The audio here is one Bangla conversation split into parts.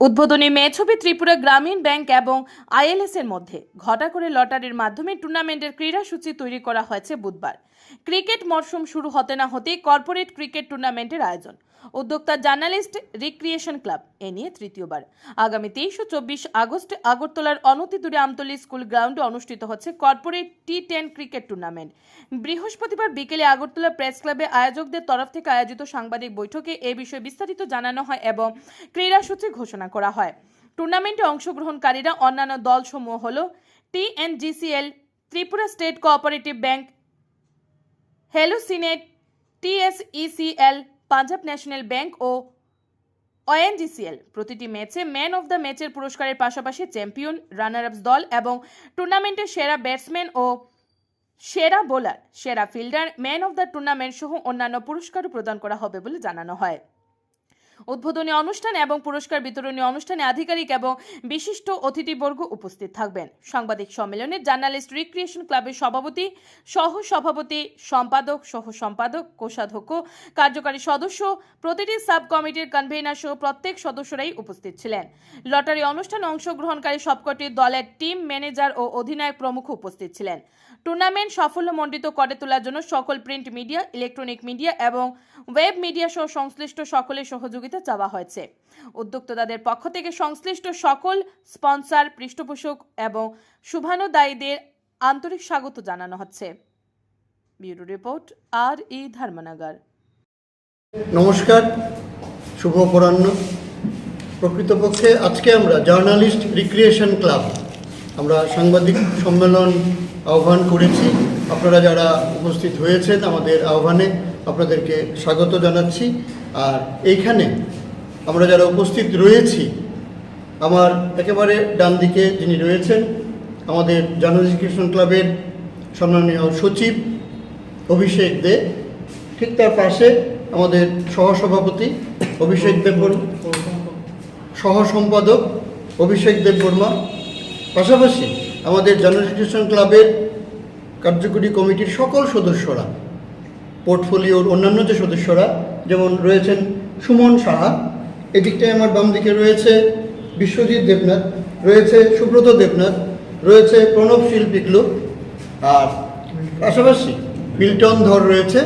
উদ্বোধনী হবে ত্রিপুরা গ্রামীণ ব্যাংক এবং আইএলএস এর মধ্যে। ঘটা করে লটারির মাধ্যমে টুর্নামেন্টের ক্রীড়াসূচি তৈরি করা হয়েছে বুধবার। ক্রিকেট মরশুম শুরু হতে না হতেই কর্পোরেট ক্রিকেট টুর্নামেন্টের আয়োজন। উদ্যোক্তা জার্নালিস্ট রিক্রিয়েশন ক্লাব এ নিয়ে তৃতীয়বার। আগামী তেইশ ও চব্বিশ আগস্ট আগরতলার অনতিদূরে আমতলী স্কুল গ্রাউন্ডে অনুষ্ঠিত হচ্ছে corporate T ten cricket tournament. বৃহস্পতিবার বিকেলে আগরতলা প্রেস ক্লাবে আয়োজকদের তরফ থেকে আয়োজিত সাংবাদিক বৈঠকে এ বিষয়ে বিস্তারিত জানানো হয় এবং ক্রীড়াসূচি ঘোষণা করা হয়। টুর্নামেন্টে অংশগ্রহণকারীরা অন্যান্য দলসমূহ হল TNGCL Tripura state cooperative bank hello senate TSECL Punjab national bank ও ওএনজিসিএল প্রতিটি ম্যাচে ম্যান অফ দ্য ম্যাচের পুরস্কারের পাশাপাশি চ্যাম্পিয়ন রানার আপস দল এবং টুর্নামেন্টের সেরা ব্যাটসম্যান ও সেরা বোলার, সেরা fielder, man of the tournament সহ অন্যান্য পুরস্কারও প্রদান করা হবে বলে জানানো হয়। উদ্বোধনী অনুষ্ঠান এবং পুরস্কার বিতরণী অনুষ্ঠানে আধিকারিক এবং বিশিষ্ট অতিথিবর্গ উপস্থিত থাকবেন। সাংবাদিক সম্মেলনে জার্নালিস্ট রিক্রিয়েশন ক্লাবের সভাপতি, সহ সভাপতি, সম্পাদক, সহ সম্পাদক, কোষাধ্যক্ষ, কার্যকারী সদস্য, প্রতিটি সাব কমিটির কনভেনার সহ প্রত্যেক সদস্যরাই উপস্থিত ছিলেন। লটারি অনুষ্ঠানে অংশগ্রহণকারী সবকটি দলের টিম ম্যানেজার ও অধিনায়ক প্রমুখ উপস্থিত ছিলেন। টুর্নামেন্ট সাফল্যমণ্ডিত করে তোলার জন্য সকল প্রিন্ট মিডিয়া ইলেকট্রনিক মিডিয়া এবং ওয়েব মিডিয়া সহ সংশ্লিষ্ট সকলের সহযোগিতা চাওয়া হয়েছে। উদ্যোক্তাদের পক্ষ থেকে সংশ্লিষ্ট সকল স্পন্সর, পৃষ্ঠপোষক এবং শুভানুদায়ীদের আন্তরিক স্বাগত জানানো হচ্ছে। ব্যুরো রিপোর্ট আর ই ধর্মনগর। নমস্কার, শুভ অপরাহ্ন। প্রকৃতপক্ষে আজকে আমরা জার্নালিস্ট রিক্রিয়েশন ক্লাব, আমরা সাংবাদিক সম্মেলন আহ্বান করেছি। আপনারা যারা উপস্থিত হয়েছেন আমাদের আহ্বানে আপনাদেরকে স্বাগত জানাচ্ছি। আর এইখানে আমরা যারা উপস্থিত রয়েছি, আমার একেবারে ডান দিকে যিনি রয়েছেন, আমাদের জার্নালিস্ট রিক্রিয়েশন ক্লাবের সম্মানীয় সচিব অভিষেক দে, ঠিক তার পাশে আমাদের সহসভাপতি অভিষেক দেববর্মা সহ সম্পাদক অভিষেক দেববর্মা পাশাপাশি আমাদের জার্নালিস্টেশন ক্লাবের কার্যকরী কমিটির সকল সদস্যরা, পোর্টফোলিওর অন্যান্য যে সদস্যরা যেমন রয়েছেন সুমন সাহা, এদিকটায় আমার বাম দিকে রয়েছে বিশ্বজিৎ দেবনাথ, রয়েছে সুব্রত দেবনাথ, রয়েছে প্রণব শিল্পিকলু আর পাশাপাশি মিল্টন ধর রয়েছে,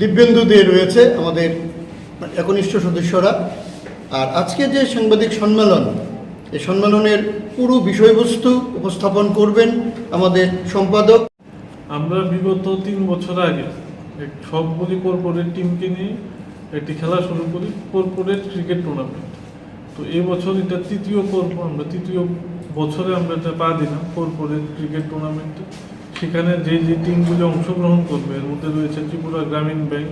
দিব্যেন্দু দে রয়েছে আমাদের একনিষ্ঠ সদস্যরা, আর আজকে যে সাংবাদিক সম্মেলন, এই সম্মেলনের পুরো বিষয়বস্তু উপস্থাপন করবেন আমাদের সম্পাদক। আমরা বিগত তিন বছর আগে সবগুলি কর্পোরেট টিমকে নিয়ে একটি খেলা শুরু করি কর্পোরেট ক্রিকেট টুর্নামেন্ট তো এই বছর এটা তৃতীয় পর্ব আমরা তৃতীয় বছরে আমরা এটা পা দিলাম কর্পোরেট ক্রিকেট টুর্নামেন্টে সেখানে যে যে টিমগুলি অংশগ্রহণ করবে, এর মধ্যে রয়েছে ত্রিপুরা গ্রামীণ ব্যাংক,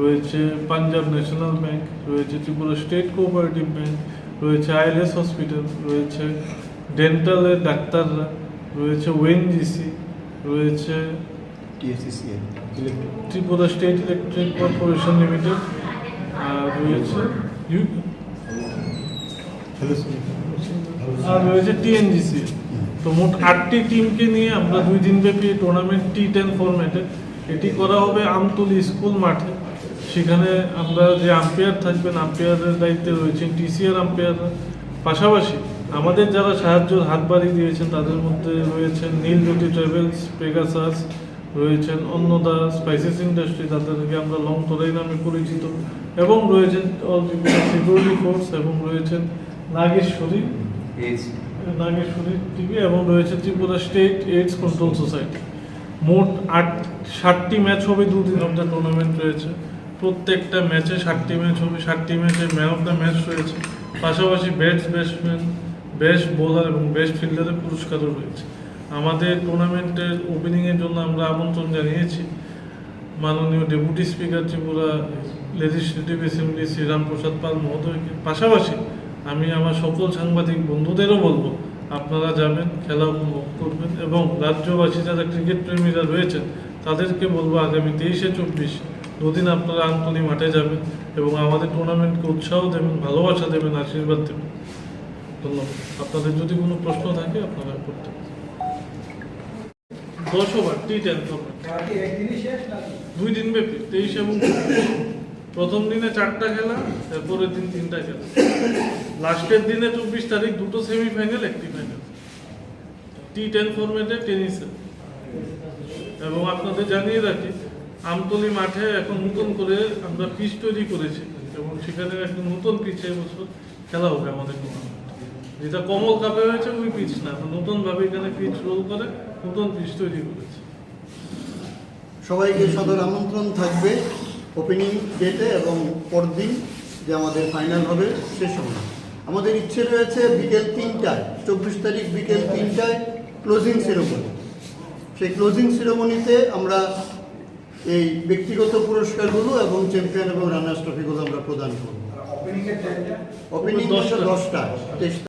রয়েছে পাঞ্জাব ন্যাশনাল ব্যাংক, রয়েছে ত্রিপুরা স্টেট কোঅপারেটিভ ব্যাংক, রয়েছে আইএলএস হসপিটাল, রয়েছে ডেন্টালের ডাক্তাররা, রয়েছে ওএনজিসি, রয়েছে Tripura state electric corporation limited রয়েছে আর রয়েছে টিএনজিসি তো মোট আটটি টিমকে নিয়ে আমরা দুই দিন ব্যাপী টুর্নামেন্ট টি টেন ফরম্যাটে এটি করা হবে আমতলি স্কুল মাঠে। সেখানে আমরা যে আম্পায়ার থাকবেন আম্পায়ারের দায়িত্বে রয়েছেন টিসিআর আম্পায়াররা পাশাপাশি আমাদের যারা সাহায্যের হাত বাড়িয়ে দিয়েছেন, তাদের মধ্যে রয়েছেন নীলজ্যোতি ট্রাভেলস পেগাসাস রয়েছেন অন্নদা স্পাইসেস ইন্ডাস্ট্রি তাদেরকে আমরা লং তরাই নামে পরিচিত। এবং রয়েছেন সিকিউরিটি ফোর্স এবং রয়েছেন নাগেশ্বরী নাগেশ্বরী টিভি এবং রয়েছে Tripura state AIDS control society মোট আট ষাটটি ম্যাচ হবে অফ দ্য টুর্নামেন্ট রয়েছে। প্রত্যেকটা ম্যাচে ষাটটি ম্যাচ হবে ষাটটি ম্যাচে ম্যান অফ দ্য ম্যাচ রয়েছে। পাশাপাশি বেস্ট ব্যাটসম্যান বেস্ট বোলার এবং বেস্ট ফিল্ডারের পুরস্কারও রয়েছে। আমাদের টুর্নামেন্টের ওপেনিংয়ের জন্য আমরা আমন্ত্রণ জানিয়েছি। মাননীয় deputy speaker Tripura legislative assembly Shriram Prasad Pal মহোদয়কে। পাশাপাশি আমি আমার সকল সাংবাদিক বন্ধুদেরও বলব, আপনারা যাবেন, খেলা উপভোগ করবেন এবং রাজ্যবাসী যারা ক্রিকেট প্রেমীরা রয়েছেন, তাদেরকে বলব আগামী তেইশে চব্বিশ দুদিন আপনারা আন্তনি মাঠে যাবেন এবং আমাদের টুর্নামেন্টকে উৎসাহ দেবেন, ভালোবাসা দেবেন, আশীর্বাদ দেবেন। ধন্যবাদ। আপনাদের যদি কোনো প্রশ্ন থাকে, আপনারা করতে পারেন। দশ ওভার টি টেন দুই দিন ব্যাপী তেইশ এবং প্রথম দিনে চারটা খেলা এরপরের দিন তিনটা খেলা। লাস্টের দিনে চব্বিশ তারিখ দুটো সেমিফাইনাল একটি ফাইনাল টি টেন ফরম্যাটে টেনিসে এবং আপনাদের জানিয়ে রাখি আমতলি মাঠে এখন নতুন করে আমরা পিচ তৈরি করেছি। এবং সেখানে একটা নতুন পিচে বছর খেলা হবে আমাদের টুর্নামেন্ট যেটা কমল কাপে হয়েছে ওই পিচ না। আমরা নতুনভাবে এখানে পিচ রোল করে নতুন পিচ তৈরি করেছি। সবাইকে সদর আমন্ত্রণ থাকবে ওপেনিং ডেটে এবং পরদিন যে আমাদের ফাইনাল হবে সে সময়। আমাদের ইচ্ছে রয়েছে বিকেল তিনটায় চব্বিশ তারিখ বিকেল তিনটায় ক্লোজিং সেরেমনি সেই ক্লোজিং সেরেমনিতে আমরা এই ব্যক্তিগত পুরস্কারগুলো এবং চ্যাম্পিয়ন এবং রানার্স ট্রফিগুলো আমরা প্রদান করব। ওপেনিং দশটা।